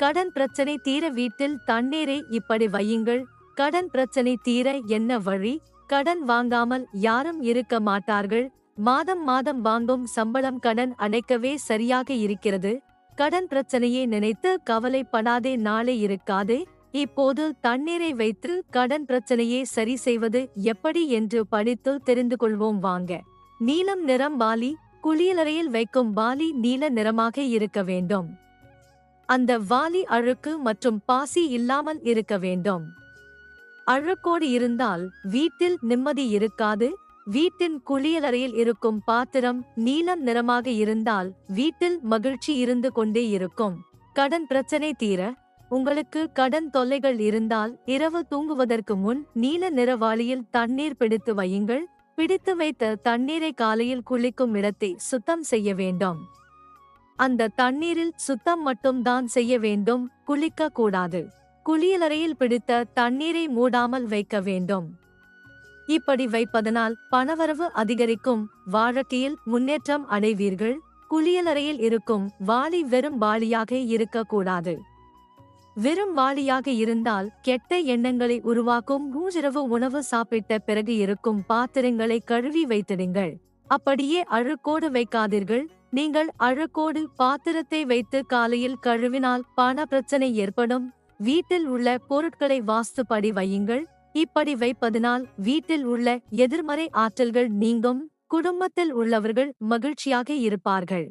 கடன் பிரச்சனை தீர வீட்டில் தண்ணீரை இப்படி வையுங்கள். கடன் பிரச்சனை தீர என்ன வழி? கடன் வாங்காமல் யாரும் இருக்க மாட்டார்கள். மாதம் மாதம் வாங்கும் சம்பளம் கடன் அடைக்கவே சரியாக இருக்கிறது. கடன் பிரச்சனையை நினைத்து கவலைப்படாதே நாளை இருக்காதே. இப்போது தண்ணீரை வைத்து கடன் பிரச்சனையை சரி செய்வது எப்படி என்று படித்து தெரிந்து கொள்வோம் வாங்க. நீலம் நிறம் பாலி குளியலறையில் வைக்கும் பாலி நீல நிறமாக இருக்க வேண்டும். அந்த வாலி அழுக்கு மற்றும் பாசி இல்லாமல் இருக்க வேண்டும். அழுக்கோடு இருந்தால் வீட்டில் நிம்மதி இருக்காது. வீட்டின் குளியலறையில் இருக்கும் பாத்திரம் நீலம் நிறமாக இருந்தால் வீட்டில் மகிழ்ச்சி இருந்து கொண்டே இருக்கும். கடன் பிரச்சனை தீர உங்களுக்கு கடன் தொல்லைகள் இருந்தால் இரவு தூங்குவதற்கு முன் நீல நிற வாளியில் தண்ணீர் பிடித்து வையுங்கள். பிடித்து வைத்த தண்ணீரை காலையில் குளிக்கும் இடத்தை சுத்தம் செய்ய வேண்டும். அந்த தண்ணீரில் சுத்தம் மட்டும்தான் செய்ய வேண்டும் குளிக்க கூடாது. குளியலறையில் பிடித்த தண்ணீரை மூடாமல் வைக்க வேண்டும். இப்படி வைப்பதனால் பணவரவு அதிகரிக்கும் வாழ்க்கையில் முன்னேற்றம் அடைவீர்கள். குளியலறையில் இருக்கும் வாளி வெறும் வாளியாக இருக்கக்கூடாது. வெறும் வாளியாக இருந்தால் கெட்ட எண்ணங்களை உருவாக்கும் மூஜிரவு உணவு சாப்பிட்ட பிறகு இருக்கும் பாத்திரங்களை கழுவி வைத்திடுங்கள். அப்படியே அழுக்கோடு வைக்காதீர்கள். நீங்கள் அழுக்கோடு பாத்திரத்தை வைத்து காலையில் கழுவினால் பண பிரச்சனை ஏற்படும். வீட்டில் உள்ள பொருட்களை வாஸ்துப்படி வையுங்கள். இப்படி வைப்பதனால் வீட்டில் உள்ள எதிர்மறை ஆற்றல்கள் நீங்கும். குடும்பத்தில் உள்ளவர்கள் மகிழ்ச்சியாக இருப்பார்கள்.